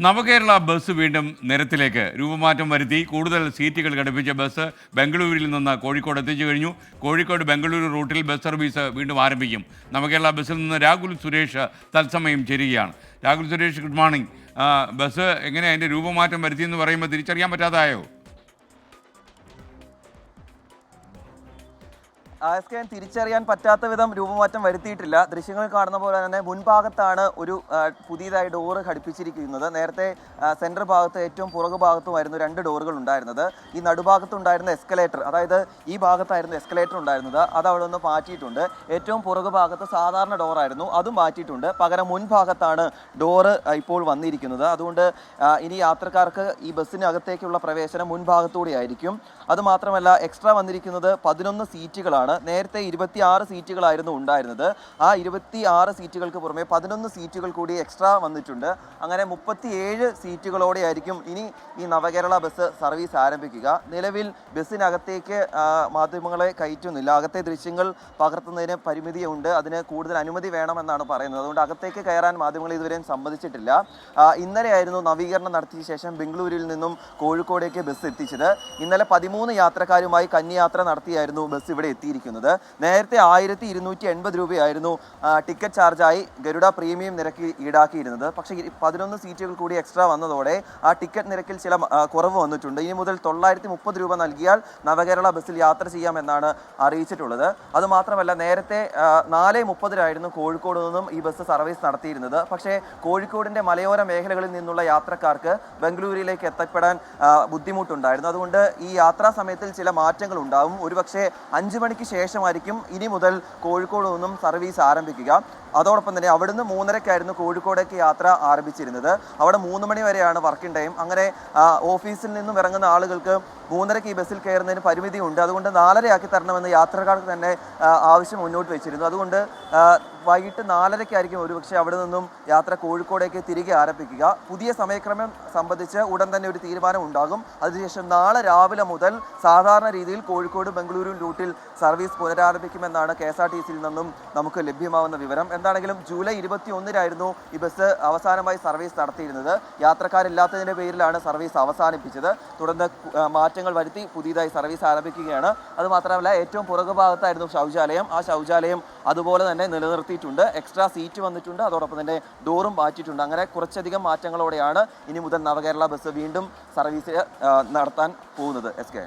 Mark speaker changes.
Speaker 1: നവകേരള bus വീണ്ടും നിരത്തിലേക്ക് രൂപമാറ്റം വരുത്തി. കൂടുതൽ സീറ്റുകൾ ഘടിപ്പിച്ച ബസ് ബംഗളൂരിൽ നിന്ന് കോഴിക്കോട് എത്തിച്ചു കഴിഞ്ഞു. കോഴിക്കോട് ബംഗളൂരു റൂട്ടിൽ ബസ് സർവീസ് വീണ്ടും ആരംഭിക്കും. നവകേരള ബസ്സിൽ നിന്ന് രാഹുൽ സുരേഷ് തത്സമയം ചേരുകയാണ്. Rahul Suresh good morning bus എങ്ങനെ അതിന്റെ രൂപമാറ്റം വരുത്തിയെന്ന് പറയുമ്പോൾ തിരിച്ചറിയാൻ പറ്റാതായോ?
Speaker 2: കെ തിരിച്ചറിയാൻ പറ്റാത്ത വിധം രൂപമാറ്റം വരുത്തിയിട്ടില്ല. ദൃശ്യങ്ങൾ കാണുന്ന പോലെ തന്നെ മുൻഭാഗത്താണ് ഒരു പുതിയതായി ഡോറ് ഘടിപ്പിച്ചിരിക്കുന്നത്. നേരത്തെ സെന്റർ ഭാഗത്ത് ഏറ്റവും പുറകു ഭാഗത്തുമായിരുന്നു രണ്ട് ഡോറുകൾ ഉണ്ടായിരുന്നത്. ഈ നടുഭാഗത്തുണ്ടായിരുന്ന എസ്കലേറ്റർ അതായത് ഈ ഭാഗത്തായിരുന്നു എസ്കലേറ്റർ ഉണ്ടായിരുന്നത്. അത് അവിടെ നിന്ന് മാറ്റിയിട്ടുണ്ട്. ഏറ്റവും പുറകു ഭാഗത്ത് സാധാരണ ഡോറായിരുന്നു. അതും മാറ്റിയിട്ടുണ്ട്. പകരം മുൻഭാഗത്താണ് ഡോറ് ഇപ്പോൾ വന്നിരിക്കുന്നത്. അതുകൊണ്ട് ഇനി യാത്രക്കാർക്ക് ഈ ബസ്സിനകത്തേക്കുള്ള പ്രവേശനം മുൻഭാഗത്തൂടെ ആയിരിക്കും. അതുമാത്രമല്ല എക്സ്ട്രാ വന്നിരിക്കുന്നത് പതിനൊന്ന് സീറ്റുകളാണ്. നേരത്തെ ഇരുപത്തി ആറ് സീറ്റുകളായിരുന്നു ഉണ്ടായിരുന്നത്. ആ ഇരുപത്തി ആറ് സീറ്റുകൾക്ക് പുറമെ പതിനൊന്ന് സീറ്റുകൾ കൂടി എക്സ്ട്രാ വന്നിട്ടുണ്ട്. അങ്ങനെ മുപ്പത്തിയേഴ് സീറ്റുകളോടെ ആയിരിക്കും ഇനി ഈ നവകേരള ബസ് സർവീസ് ആരംഭിക്കുക. നിലവിൽ ബസ്സിനകത്തേക്ക് മാധ്യമങ്ങളെ കയറ്റുന്നില്ല. അകത്തെ ദൃശ്യങ്ങൾ പകർത്തുന്നതിന് പരിമിതിയുണ്ട്. അതിന് കൂടുതൽ അനുമതി വേണമെന്നാണ് പറയുന്നത്. അതുകൊണ്ട് അകത്തേക്ക് കയറാൻ മാധ്യമങ്ങൾ ഇതുവരെയും സമ്മതിച്ചിട്ടില്ല. ഇന്നലെയായിരുന്നു നവീകരണം നടത്തിയ ശേഷം ബംഗളൂരിൽ നിന്നും കോഴിക്കോടേക്ക് ബസ് എത്തിച്ചത്. ഇന്നലെ പതിമൂന്ന് യാത്രക്കാരുമായി കന്യാത്ര നടത്തിയായിരുന്നു ബസ് ഇവിടെ എത്തിയിരിക്കുന്നത്. നേരത്തെ ആയിരത്തി ഇരുന്നൂറ്റി എൺപത് രൂപയായിരുന്നു ടിക്കറ്റ് ചാർജായി ഗരുഡ പ്രീമിയം നിരക്ക് ഈടാക്കിയിരുന്നത്. പക്ഷേ പതിനൊന്ന് സീറ്റുകൾ കൂടി എക്സ്ട്രാ വന്നതോടെ ആ ടിക്കറ്റ് നിരക്കിൽ ചില കുറവ് വന്നിട്ടുണ്ട്. ഇനി മുതൽ തൊള്ളായിരത്തി മുപ്പത് രൂപ നൽകിയാൽ നവകേരള ബസ്സിൽ യാത്ര ചെയ്യാമെന്നാണ് അറിയിച്ചിട്ടുള്ളത്. അതുമാത്രമല്ല നേരത്തെ നാല് മുപ്പതിനായിരുന്നു കോഴിക്കോട് നിന്നും ഈ ബസ് സർവീസ് നടത്തിയിരുന്നത്. പക്ഷേ കോഴിക്കോടിന്റെ മലയോര മേഖലകളിൽ നിന്നുള്ള യാത്രക്കാർക്ക് ബംഗളൂരുവിലേക്ക് എത്തപ്പെടാൻ ബുദ്ധിമുട്ടുണ്ടായിരുന്നു. അതുകൊണ്ട് ഈ യാത്രാ സമയത്തിൽ ചില മാറ്റങ്ങൾ ഉണ്ടാവും ഒരുപക്ഷെ അഞ്ചു മണിക്ക് ശേഷമായിരിക്കും ഇനി മുതൽ കോഴിക്കോട് നിന്നും സർവീസ് ആരംഭിക്കുക. അതോടൊപ്പം തന്നെ അവിടുന്ന് മൂന്നരക്കായിരുന്നു കോഴിക്കോടേക്ക് യാത്ര ആരംഭിച്ചിരുന്നത്. അവിടെ മൂന്ന് മണി വരെയാണ് വർക്കിംഗ് ടൈം അങ്ങനെ ഓഫീസിൽ നിന്നും ഇറങ്ങുന്ന ആളുകൾക്ക് മൂന്നരയ്ക്ക് ഈ ബസ്സിൽ കയറുന്നതിന് പരിമിതിയുണ്ട്. അതുകൊണ്ട് നാലരയാക്കി തരണമെന്ന് യാത്രക്കാർക്ക് തന്നെ ആവശ്യം മുന്നോട്ട് വെച്ചിരുന്നു. അതുകൊണ്ട് വൈകിട്ട് നാലരയ്ക്കായിരിക്കും ഒരുപക്ഷെ അവിടെ നിന്നും യാത്ര കോഴിക്കോടേക്ക് തിരികെ ആരംഭിക്കുക. പുതിയ സമയക്രമം സംബന്ധിച്ച് ഉടൻ തന്നെ ഒരു തീരുമാനം ഉണ്ടാകും. അതിനുശേഷം നാളെ രാവിലെ മുതൽ സാധാരണ രീതിയിൽ കോഴിക്കോട് ബംഗളൂരു റൂട്ടിൽ പുനരാരംഭിക്കുമെന്നാണ് കെ എസ് ആർ ടി സിയിൽ നിന്നും നമുക്ക് ലഭ്യമാവുന്ന വിവരം. എന്താണെങ്കിലും ജൂലൈ ഇരുപത്തി ഒന്നിനായിരുന്നു ഈ ബസ് അവസാനമായി സർവീസ് നടത്തിയിരുന്നത്. യാത്രക്കാരില്ലാത്തതിന്റെ പേരിലാണ് സർവീസ് അവസാനിപ്പിച്ചത്. തുടർന്ന് മാറ്റങ്ങൾ വരുത്തി പുതിയതായി സർവീസ് ആരംഭിക്കുകയാണ്. അതുമാത്രമല്ല ഏറ്റവും പുറകു ഭാഗത്തായിരുന്നു ശൗചാലയം. ആ ശൗചാലയം അതുപോലെ തന്നെ നിലനിർത്തിയിട്ടുണ്ട്. എക്സ്ട്രാ സീറ്റ് വന്നിട്ടുണ്ട്. അതോടൊപ്പം തന്നെ ഡോറും മാറ്റിയിട്ടുണ്ട്. അങ്ങനെ കുറച്ചധികം മാറ്റങ്ങളോടെയാണ് ഇനി മുതൽ നവകേരള ബസ് വീണ്ടും സർവീസ് നടത്താൻ പോകുന്നത്. S K